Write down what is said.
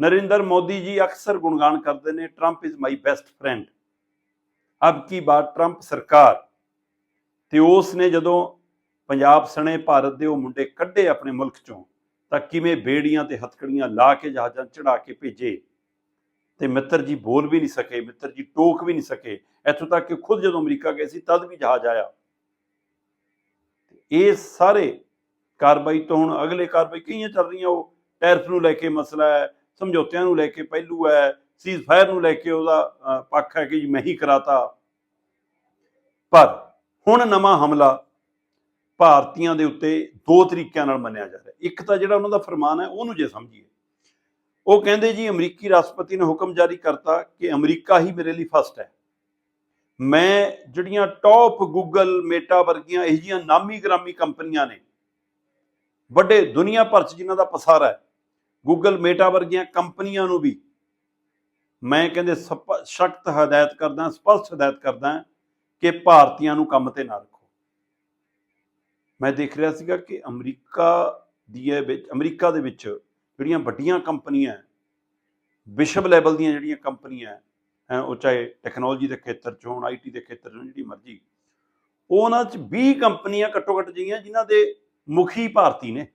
ਨਰਿੰਦਰ ਮੋਦੀ ਜੀ ਅਕਸਰ ਗੁਣਗਾਨ ਕਰਦੇ ਨੇ Trump is my best friend ਅਬ ਕੀ ਬਾਤ ਟਰੰਪ ਸਰਕਾਰ। ਤੇ ਉਸ ਨੇ ਜਦੋਂ ਪੰਜਾਬ ਸਣੇ, ਭਾਰਤ ਦੇ ਉਹ ਮੁੰਡੇ ਕੱਢੇ ਆਪਣੇ ਮੁਲਕ ਚੋਂ, ਤਾਂ ਕਿਵੇਂ ਬੇੜੀਆਂ ਤੇ ਹਥਕੜੀਆਂ ਲਾ ਕੇ ਜਹਾਜ਼ਾਂ ਚੜਾ ਕੇ ਭੇਜੇ। ਤੇ ਮਿੱਤਰ ਜੀ ਬੋਲ ਵੀ ਨਹੀਂ ਸਕੇ, ਮਿੱਤਰ ਜੀ ਟੋਕ ਵੀ ਨਹੀਂ ਸਕੇ। ਇੱਥੋਂ ਤੱਕ ਕਿ ਖੁਦ ਜਦੋਂ ਅਮਰੀਕਾ ਗਏ ਸੀ, ਤਦ ਵੀ ਜਹਾਜ਼ ਆਇਆ। ਇਹ ਸਾਰੇ ਕਾਰਵਾਈ ਤੋਂ ਹੁਣ ਅਗਲੇ ਕਾਰਵਾਈ ਕਈਆਂ ਚੱਲ ਰਹੀਆਂ, ਉਹ ਟੈਰਫ ਨੂੰ ਲੈ ਕੇ ਮਸਲਾ ਹੈ ਸਮਝੌਤਿਆਂ ਨੂੰ ਲੈ ਕੇ, ਪਹਿਲੂ ਹੈ, ਸੀਜ਼ ਫਾਇਰ ਨੂੰ ਲੈ ਕੇ ਉਹਦਾ ਪੱਖ ਹੈ ਕਿ ਜੀ ਮੈਂ ਹੀ ਕਰਾਤਾ। ਪਰ ਹੁਣ ਨਵਾਂ ਹਮਲਾ ਭਾਰਤੀਆਂ ਦੇ ਉੱਤੇ ਦੋ ਤਰੀਕਿਆਂ ਨਾਲ ਮੰਨਿਆ ਜਾ ਰਿਹਾ ਇੱਕ ਤਾਂ ਜਿਹੜਾ ਉਹਨਾਂ ਦਾ ਫਰਮਾਨ ਹੈ, ਉਹਨੂੰ ਜੇ ਸਮਝੀਏ। ਉਹ ਕਹਿੰਦੇ ਜੀ, ਅਮਰੀਕੀ ਰਾਸ਼ਟਰਪਤੀ ਨੇ ਹੁਕਮ ਜਾਰੀ ਕਰਤਾ ਕਿ ਅਮਰੀਕਾ ਹੀ ਮੇਰੇ ਲਈ ਫਸਟ ਹੈ। ਮੈਂ ਜਿਹੜੀਆਂ ਟੌਪ ਗੂਗਲ ਮੇਟਾ ਵਰਗੀਆਂ ਇਹ ਜੀਆਂ ਨਾਮੀ ਗ੍ਰਾਮੀ ਕੰਪਨੀਆਂ ਨੇ, ਵੱਡੇ ਦੁਨੀਆ ਭਰ ਚ ਜਿਨ੍ਹਾਂ ਦਾ ਪਸਾਰਾ ਹੈ ਗੂਗਲ ਮੇਟਾ ਵਰਗੀਆਂ ਕੰਪਨੀਆਂ ਨੂੰ ਵੀ ਮੈਂ ਕਹਿੰਦੇ ਸਖਤ ਹਦਾਇਤ ਕਰਦਾ ਸਪਸ਼ਟ ਹਦਾਇਤ ਕਰਦਾ ਕਿ ਭਾਰਤੀਆਂ ਨੂੰ ਕੰਮ ਤੇ ਨਾ ਰੱਖੋ। ਮੈਂ ਦੇਖ ਰਿਹਾ ਸੀਗਾ ਕਿ ਅਮਰੀਕਾ ਦੀ ਵਿੱਚ ਅਮਰੀਕਾ ਦੇ ਵਿੱਚ ਜਿਹੜੀਆਂ ਵੱਡੀਆਂ ਕੰਪਨੀਆਂ ਵਿਸ਼ਵ ਲੈਵਲ ਦੀਆਂ ਜਿਹੜੀਆਂ ਕੰਪਨੀਆਂ ਹੈ, ਉਹ ਚਾਹੇ ਟੈਕਨੋਲੋਜੀ ਦੇ ਖੇਤਰ ਚ ਹੋਣ ਆਈਟੀ ਦੇ ਖੇਤਰ ਚ ਜਿਹੜੀ ਮਰਜ਼ੀ ਉਹਨਾਂ ਚ 20 ਕੰਪਨੀਆਂ ਘੱਟੋ ਘੱਟ ਜਿਹੀਆਂ ਜਿਨ੍ਹਾਂ ਦੇ ਮੁਖੀ ਭਾਰਤੀ ਨੇ।